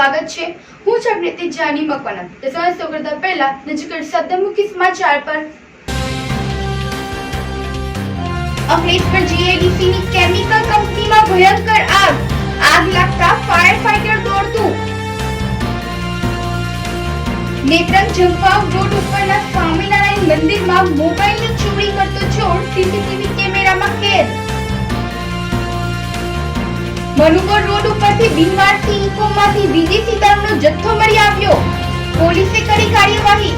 સ્વાગત છે. હું છું પ્રીતિ જાની મકવાના તો સમય સૌ કરતા પહેલા નજીક શબ્દમુખી સમાચાર પર. અંકલેશ્વર જીએડીસી ની કેમિકલ કંપનીમાં ભયંકર આગ. આગ લાગતા ફાયર ફાઈટર દોડતું. નેત્રંગ જંગવાવ રોડ ઉપરના સ્વામિનારાયણ મંદિરમાં મોબાઈલની ચોરી કરતો છોડ સીસીટીવી કેમેરામાં કેદ. મનુગર રોડ ઉપરથી બિનવારસી ઇકોમાંથી વિદેશી દારૂનો જથ્થો મળી આવ્યો. પોલીસે કરી કાર્યવાહી.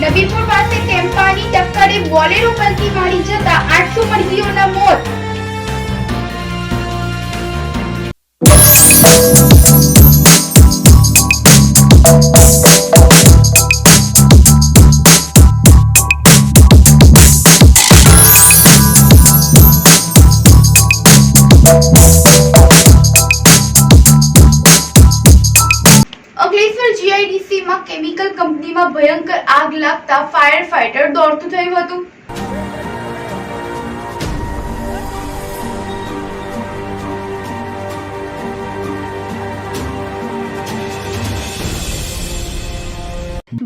નબીપુર પાસે ટેમ્પાની ટક્કરે બોલેરો પલટી મારી જતા આઠસો મરઘીઓના મોત. કંપનીમાં ભયંકર આગ લાગતા ફાયર ફાઈટર દોડતું થયું હતું.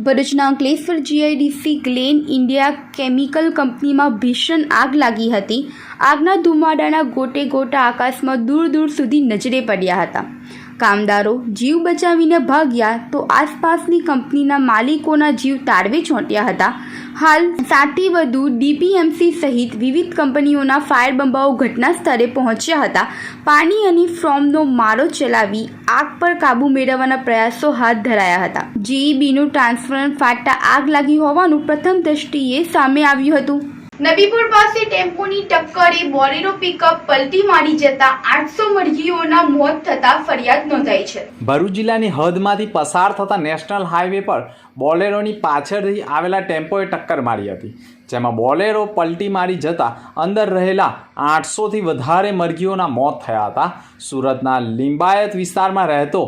ભરૂચના Ankleshwar GIDC Glen India chemical કંપનીમાં ભીષણ આગ લાગી હતી. આગના ધુમાડાના ગોટે ગોટા આકાશમાં દૂર દૂર સુધી નજરે પડ્યા હતા. કામદારો જીવ બચાવીને ભાગ્યા તો આસપાસની કંપનીના માલિકોના જીવ તાળવે ચોંટ્યા હતા. હાલ સાતથી વધુ ડીપીએમસી સહિત વિવિધ કંપનીઓના ફાયર બંબાઓ ઘટના સ્થળે પહોંચ્યા હતા. પાણી અને ફ્રોમનો મારો ચલાવી આગ પર કાબૂ મેળવવાના પ્રયાસો હાથ ધરાયા હતા. જીઈબીનું ટ્રાન્સફર ફાટતા આગ લાગી હોવાનું પ્રથમ દ્રષ્ટિએ સામે આવ્યું હતું. નબીપુર પાસે ટેમ્પોની ટક્કરે બોલેરો પિકઅપ પલટી મારી જતા આઠસો મરઘીઓના મોત થતા ફરિયાદ નોંધાઈ છે. ભરૂચ જિલ્લાની હદમાંથી પસાર થતા નેશનલ હાઈવે પર બોલેરોની પાછળથી આવેલા ટેમ્પોએ ટક્કર મારી હતી, જેમાં બોલેરો પલટી મારી જતા અંદર રહેલા આઠસોથી વધારે મરઘીઓના મોત થયા હતા. સુરતના લિંબાયત વિસ્તારમાં રહેતો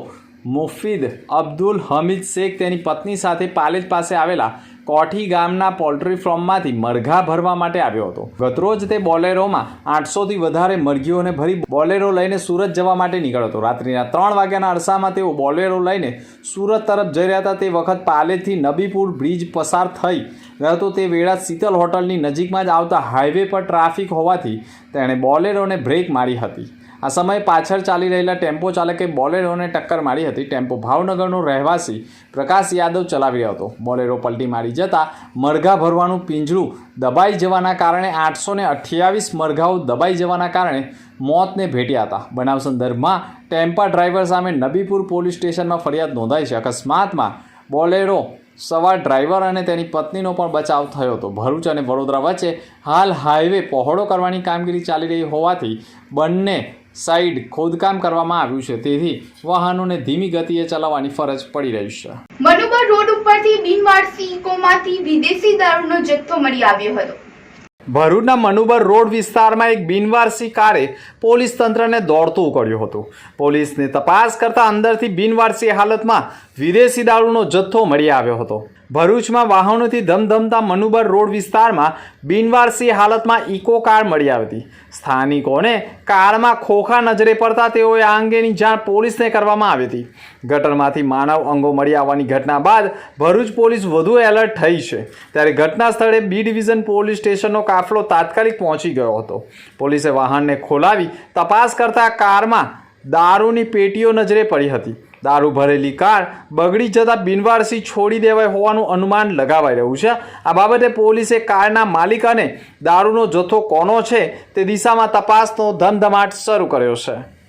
મુફીદ અબ્દુલ હમીદ શેખ તેની પત્ની સાથે પાલેજ પાસે આવેલા કોઠી ગામના પોલ્ટ્રી ફાર્મમાંથી મરઘા ભરવા માટે આવ્યો હતો. ગતરોજ તે બોલેરોમાં આઠસોથી વધારે મરઘીઓને ભરી બોલેરો લઈને સુરત જવા માટે નીકળ્યો હતો. રાત્રિના ત્રણ વાગ્યાના અરસામાં તેઓ બોલેરો લઈને સુરત તરફ જઈ રહ્યા હતા. તે વખત પાલેથી નબીપુર બ્રિજ પસાર થઈ રહ્યો હતો. તે વેળા શીતલ હોટલની નજીકમાં જ આવતા હાઈવે પર ટ્રાફિક હોવાથી તેણે બોલેરોને બ્રેક મારી હતી. આ સમયે પાછળ ચાલી રહેલા ટેમ્પો ચાલકે બોલેરોને ટક્કર મારી હતી. ટેમ્પો ભાવનગરનો રહેવાસી પ્રકાશ યાદવ ચલાવી રહ્યો હતો. બોલેરો પલટી મારી જતાં મરઘા ભરવાનું પિંજરું દબાઈ જવાના કારણે આઠસો ને અઠ્યાવીસ મરઘાઓ દબાઈ જવાના કારણે મોતને ભેટ્યા હતા. બનાવ સંદર્ભમાં ટેમ્પા ડ્રાઈવર સામે નબીપુર પોલીસ સ્ટેશનમાં ફરિયાદ નોંધાઈ છે. અકસ્માતમાં બોલેરો સવાર ડ્રાઈવર અને તેની પત્નીનો પણ બચાવ થયો હતો. ભરૂચ અને વડોદરા વચ્ચે હાલ હાઈવે પહોળો કરવાની કામગીરી ચાલી રહી હોવાથી બંને સાઈડ ખોદકામ કરવામાં આવ્યું છે. તેથી વાહનોને ધીમી ગતિએ ચલાવવાની ફરજ પડી રહી છે. મનુબર રોડ ઉપરથી બિનવારસી ઇકોમાંથી વિદેશી દારૂનો જથ્થો મળી આવ્યો હતો. ભરૂચના મનુબર રોડ વિસ્તારમાં એક બિનવારસી કારે પોલીસ તંત્રને દોડતું કર્યું હતું. પોલીસને તપાસ કરતા અંદરથી બિનવારસી હાલતમાં વિદેશી દારૂનો જથ્થો મળી આવ્યો હતો. ભરૂચમાં વાહનોથી ધમધમતા મનુબર રોડ વિસ્તારમાં બિનવારસી હાલતમાં ઇકો કાર મળી આવતી. સ્થાનિકોને કારમાં ખોખા નજરે પડતા તેઓએ આ અંગેની જાણ પોલીસને કરવામાં આવી હતી. ગટરમાંથી માનવ અંગો મળી આવવાની ઘટના બાદ ભરૂચ પોલીસ વધુ એલર્ટ થઈ છે. ત્યારે ઘટના સ્થળે બી ડિવિઝન પોલીસ સ્ટેશનનો કાફલો તાત્કાલિક પહોંચી ગયો હતો. પોલીસે વાહનને ખોલાવી તપાસ કરતા કારમાં દારૂની પેટીઓ નજરે પડી હતી. દારૂ ભરેલી કાર બગડી જતા બિનવારસી છોડી દેવાય હોવાનું અનુમાન લગાવાઈ રહ્યું છે. આ બાબતે પોલીસે કારના માલિક અને દારૂનો જથ્થો કોનો છે તે દિશામાં તપાસનો ધમધમાટ શરૂ કર્યો છે.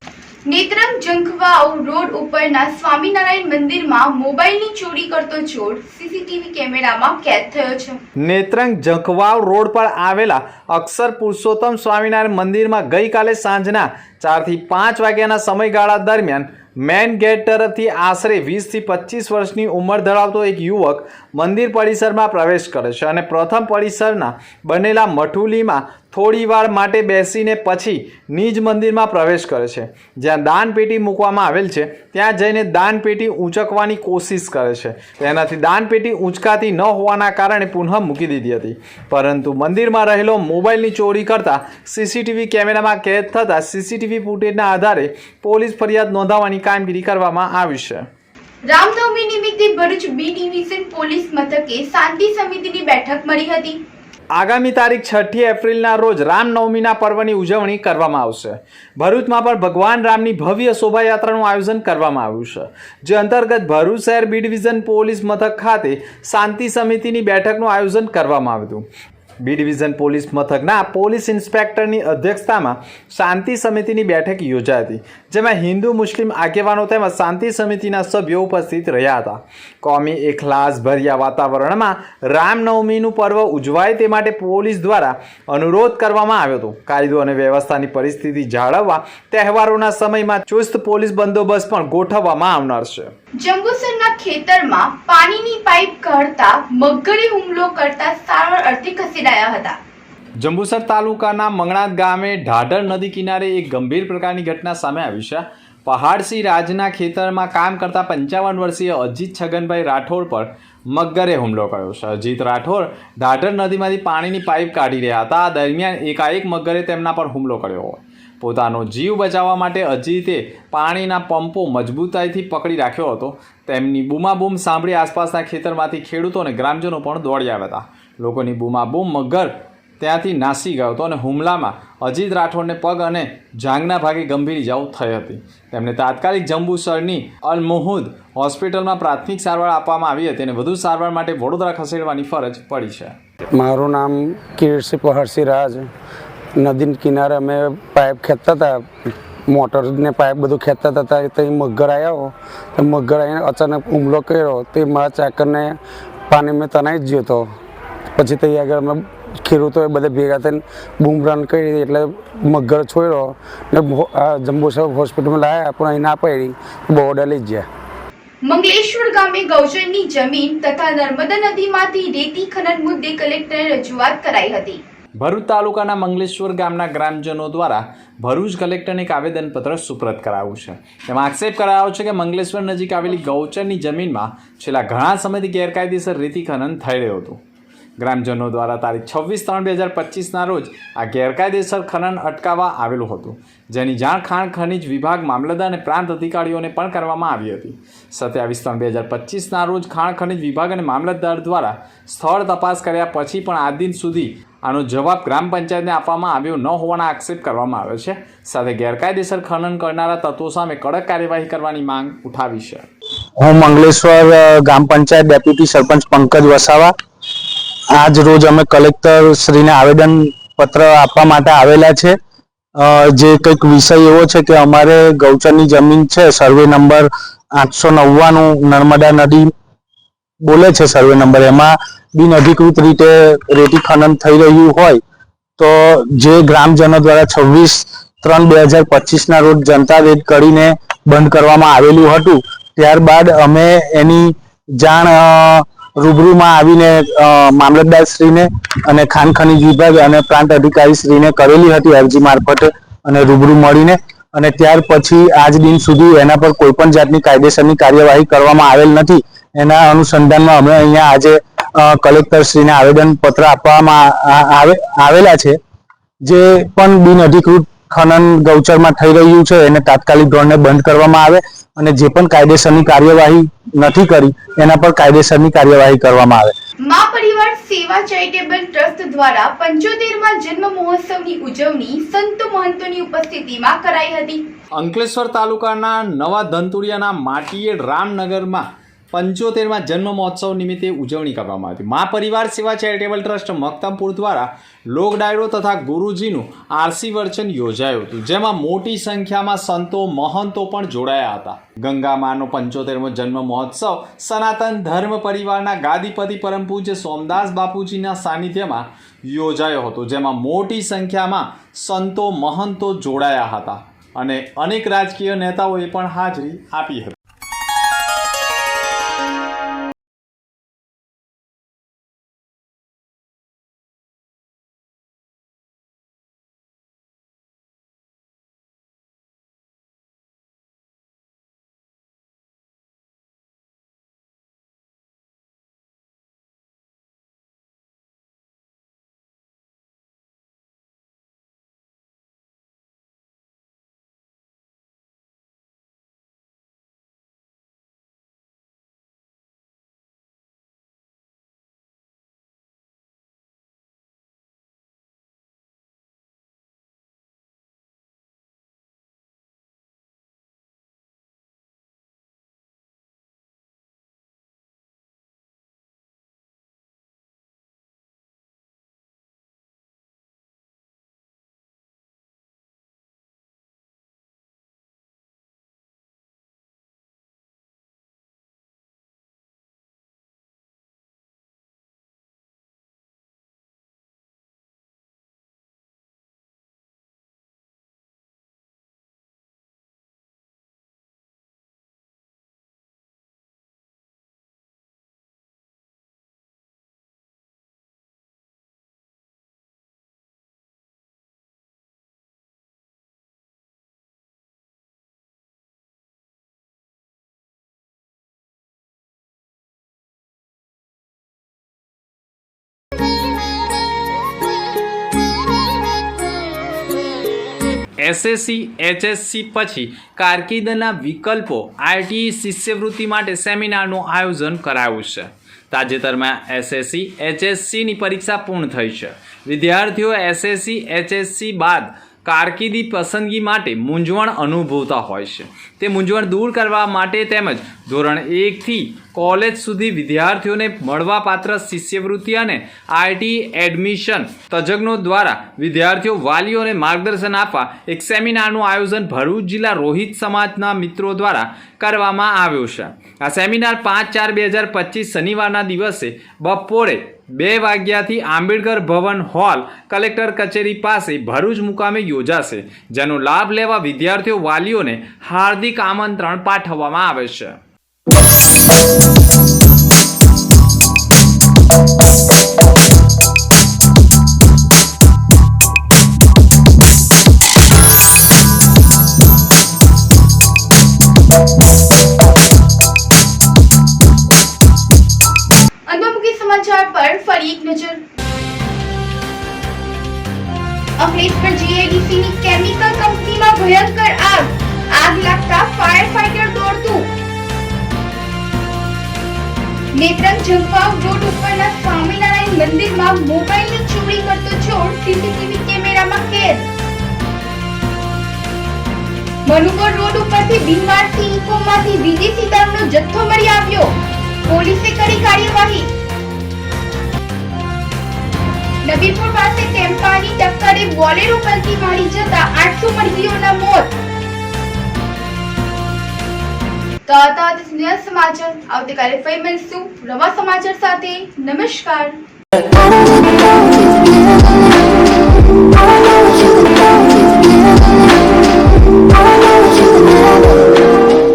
નેત્રંગ જંખવાવ રોડ ઉપરના સ્વામિનારાયણ મંદિરમાં મોબાઈલની ચોરી કરતો ચોર સીસીટીવી કેમેરામાં કેદ થયો છે. નેત્રંગ જંખવાવ રોડ પર આવેલા અક્ષર પુરુષોત્તમ સ્વામિનારાયણ મંદિરમાં ગઈકાલે સાંજના ચારથી પાંચ વાગ્યાના સમયગાળા દરમિયાન મેન ગેટ તરફથી આશરે વીસથી પચીસ વર્ષની ઉંમર ધરાવતો એક યુવક મંદિર પરિસરમાં પ્રવેશ કરે છે અને પ્રથમ પરિસરના બનેલા મઠુલીમાં થોડી વાર માટે બેસીને પછી નિજ મંદિરમાં પ્રવેશ કરે છે. જ્યાં દાનપેટી મૂકવામાં આવેલ છે, ત્યાં જઈને દાનપેટી ઊંચકવાની કોશિશ કરે છે. તેનાથી દાનપેટી ઊંચકાતી ન હોવાના કારણે પુનઃ મૂકી દીધી હતી. પરંતુ મંદિરમાં રહેલો મોબાઈલની ચોરી કરતા સીસીટીવી કેમેરામાં કેદ થતાં સીસીટીવી ફૂટેજના આધારે પોલીસ ફરિયાદ નોંધાવવાની કામગીરી કરવામાં આવી છે. રામનવમી નિમિત્તે ભરૂચ બી ડિવિઝન પોલીસ મથકે શાંતિ સમિતિની બેઠક મળી હતી. આગામી તારીખ છઠ્ઠી એપ્રિલના રોજ રામનવમીના પર્વની ઉજવણી કરવામાં આવશે. ભરૂચમાં પણ ભગવાન રામની ભવ્ય શોભાયાત્રાનું આયોજન કરવામાં આવ્યું છે. જે અંતર્ગત ભરૂચ શહેર બી ડિવિઝન પોલીસ મથક ખાતે શાંતિ સમિતિની બેઠકનું આયોજન કરવામાં આવ્યું હતું. બી ડિવિઝન પોલીસ મથકના પોલીસ ઇન્સ્પેક્ટરની અધ્યક્ષતામાં શાંતિ સમિતિની બેઠક યોજાઈ હતી. જેમાં હિન્દુ, મુસ્લિમ આગેવાનો તેમજ શાંતિ સમિતિના સભ્યો ઉપસ્થિત રહ્યા હતા. કોમી એખલાસ ભર્યા વાતાવરણમાં રામનવમીનું પર્વ ઉજવાય તે માટે પોલીસ દ્વારા અનુરોધ કરવામાં આવ્યો હતો. કાયદો અને વ્યવસ્થાની પરિસ્થિતિ જાળવવા તહેવારોના સમયમાં ચુસ્ત પોલીસ બંદોબસ્ત પણ ગોઠવવામાં આવનાર છે. જંબુસરના ખેતરમાં પાણીની પાઇપ કાઢતા મગરે હુમલો કરતા સારવાર અર્થે ખસેડાયા હતા. જંબુસર તાલુકાના મંગણાત ગામે ઢાઢર નદી કિનારે એક ગંભીર પ્રકારની ઘટના સામે આવી છે. પહાડસિંહ રાજના ખેતરમાં કામ કરતા પંચાવન વર્ષીય અજીત છગનભાઈ રાઠોડ પર મગરે હુમલો કર્યો છે. અજીત રાઠોડ ઢાઢર નદીમાંથી પાણીની પાઇપ કાઢી રહ્યા હતા. આ દરમિયાન એકાએક મગરે તેમના પર હુમલો કર્યો હોય. પોતાનો જીવ બચાવવા માટે અજીતે પાણીના પંપો મજબૂતાઈથી પકડી રાખ્યો હતો. તેમની બૂમાબૂમ સાંભળી આસપાસના ખેતરમાંથી ખેડૂતો અને ગ્રામજનો પણ દોડી આવ્યા હતા. લોકોની બૂમાબૂમ મગર ત્યાંથી નાસી ગયો હતો અને હુમલામાં અજીત રાઠોડને પગ અને જાંગના ભાગે ગંભીર ઇજાઓ થઈ હતી. તેમને તાત્કાલિક જંબુસરની અલ મુહુદ હોસ્પિટલમાં પ્રાથમિક સારવાર આપવામાં આવી હતી અને વધુ સારવાર માટે વડોદરા ખસેડવાની ફરજ પડી છે. મારું નામ કિર્સિપ હર્ષિરાજ રાજ નદી કિનારે અમે પાઇપ ખેંચતા હતા. મોટરને પાઇપ બધું ખેંચતા હતા. તો મગર આવ્યો તો મગર આવીને અચાનક હુમલો કર્યો. તે મારા ચાકરને પાણી મેં તણાઈ જ ગયો હતો. પછી ત્યાં આગળ અમે ખેડૂતોએ બધા ભેગા થઈને બૂમ રન કરી એટલે મગર છોડ્યો ને જંબુ સાહેબ હોસ્પિટલમાં લાવ્યા પણ અહીં ના પડી. બોર્ડર લઈ ગયા. મંગલેશ્વર ગામે ગૌચરની જમીન તથા નર્મદા નદીમાંથી રેતી ખનન મુદ્દે કલેક્ટરે રજૂઆત કરાઈ હતી. ભરૂચ તાલુકાના મંગલેશ્વર ગામના ગ્રામજનો દ્વારા ભરૂચ કલેક્ટરને એક આવેદનપત્ર સુપ્રત કરાવ્યું છે. તેમાં આક્ષેપ કરાયો છે કે મંગલેશ્વર નજીક આવેલી ગૌચરની જમીનમાં છેલ્લા ઘણા સમયથી ગેરકાયદેસર રેતી ખનન થઈ રહ્યું હતું. ગ્રામજનો દ્વારા તારીખ છવ્વીસ ત્રણ બે હજાર પચીસના રોજ આ ગેરકાયદેસર ખનન અટકાવવા આવેલું હતું, જેની જાણ ખાણ ખનિજ વિભાગ, મામલતદાર અને પ્રાંત અધિકારીઓને પણ કરવામાં આવી હતી. સત્યાવીસ ત્રણ બે હજાર પચીસના રોજ ખાણ ખનિજ વિભાગ અને મામલતદાર દ્વારા સ્થળ તપાસ કર્યા પછી પણ આ દિન સુધી આનો જવાબ ગ્રામ પંચાયતને આપવામાં આવ્યો ન હોવાના આક્ષેપ કરવામાં આવ્યો છે. સાથે ગેરકાયદેસર ખનન કરનારા તત્વો સામે કડક કાર્યવાહી કરવાની માંગ ઉઠાવી છે. હું મંગલેશ્વર ગ્રામ પંચાયત ડેપ્યુટી સરપંચ પંકજ વસાવા આજ રોજ અમે કલેક્ટર શ્રીને આવેદન પત્ર આપવા માટે આવેલા છે. જે કંઈક વિષય એવો છે કે અમારે ગૌચરની જમીન છે, સર્વે નંબર આઠસો નવ્વાણું નર્મદા નદી બોલે છે સર્વે નંબર. એમાં બિનઅધિકૃત રીતે રેતી ખનન થઈ રહ્યું હોય તો જે ગ્રામજનો દ્વારા છવ્વીસ ત્રણ બે હજાર પચીસના રોજ જનતા રેડ કરીને બંધ કરવામાં આવેલું હતું. ત્યારબાદ અમે એની જાણ રૂબરૂમાં આવીને અ, મામલતદારશ્રીને અને ખાન ખનીજ વિભાગ અને પ્રાંત અધિકારી શ્રીને કરેલી હતી અરજી મારફતે અને રૂબરૂ મળીને અને ત્યાર પછી આજ દિન સુધી એના પર કોઈ પણ જાતની કાયદેસરની કાર્યવાહી કરવામાં આવેલ નથી. એના અનુસંધાનમાં અમે અહીંયા આજે કલેક્ટર કલેક્ટરશ્રીને આવેદન પત્ર આપવામાં આવેલા છે. જે પણ બિનઅધિકૃત ખનન ગૌચરમાં થઈ રહ્યું છે એને તાત્કાલિક ધોરણે બંધ કરવામાં આવે અને જે પણ કાયદેસરની કાર્યવાહી નથી કરી એના પર કાયદેસરની કાર્યવાહી કરવામાં આવે. મા પરિવાર સેવા ચેરિટેબલ ટ્રસ્ટ દ્વારા પંચોતેરમાં જન્મ મહોત્સવની ઉજવણી સંત મહંતોની ઉપસ્થિતિમાં કરાઈ હતી. અંકલેશ્વર તાલુકાના નવા ધંતુરિયાના માટીએ રામનગરમાં પંચોતેરમાં જન્મ મહોત્સવ નિમિત્તે ઉજવણી કરવામાં આવી. મા પરિવાર સેવા ચેરિટેબલ ટ્રસ્ટ મક્તમપુર દ્વારા લોક ડાયરો તથા ગુરુજીનું આરસી વર્ચન યોજાયું હતું, જેમાં મોટી સંખ્યામાં સંતો મહંતો પણ જોડાયા હતા. ગંગામાનો પંચોતેરમો જન્મ મહોત્સવ સનાતન ધર્મ પરિવારના ગાદીપતિ પરમ પૂજ્ય સોમદાસ બાપુજીના સાનિધ્યમાં યોજાયો હતો, જેમાં મોટી સંખ્યામાં સંતો મહંતો જોડાયા હતા અને અનેક રાજકીય નેતાઓએ પણ હાજરી આપી હતી. એસએસસી એચએસસી પછી કારકિર્દીના વિકલ્પો આઈટી શિષ્યવૃત્તિ માટે સેમિનારનું આયોજન કરાયું છે. તાજેતરમાં એસએસસી એચએસસીની પરીક્ષા પૂર્ણ થઈ છે. વિદ્યાર્થીઓ એસએસસી એચએસસી બાદ કારકિર્દી પસંદગી માટે મૂંઝવણ અનુભવતા હોય છે. તે મૂંઝવણ દૂર કરવા માટે તેમજ ધોરણ એકથી કોલેજ સુધી વિદ્યાર્થીઓને મળવાપાત્ર શિષ્યવૃત્તિ અને આઈટી એડમિશન તજજ્ઞો દ્વારા વિદ્યાર્થીઓ વાલીઓને માર્ગદર્શન આપવા એક સેમિનારનું આયોજન ભરૂચ જિલ્લા રોહિત સમાજના મિત્રો દ્વારા કરવામાં આવ્યું છે. આ સેમિનાર પાંચ ચાર બે હજાર પચીસ શનિવારના દિવસે બપોરે બે વાગ્યાથી આંબેડકર ભવન હોલ કલેક્ટર કચેરી પાસે ભરૂચ મુકામે યોજાશે, જેનો લાભ લેવા વિદ્યાર્થીઓ વાલીઓને હાર્દિક આમંત્રણ પાઠવવામાં આવે છે. સમાચાર પર ફરી એક નજર. અંકલેશ્વર જીઆઈડીસીની કેમિકલ કંપનીમાં ભયંકર આગ. આગ લાગતા ફાયર ફાઈટર દોડતું. નેત્રંગ જંગવાવ રોડ ઉપરના સ્વામિનારાયણ મંદિરમાં મોબાઈલની ચોરી કરતો છોડ સીસીટીવી કેમેરામાં કેદ. મનુગર રોડ ઉપરથી બિનવારસી ઇકોમાંથી વિદેશી દારૂનો જથ્થો મળી આવ્યો. પોલીસે કરી કાર્યવાહી. નબીપુર પાસે ટેમ્પાની ટક્કરે બોલેરો પલટી મારી જતા આઠસો મરઘીઓના મોત. તો આ સમાચાર. આવતીકાલે ફરી મળીશું. નવા સમાચાર સાથે નમસ્કાર.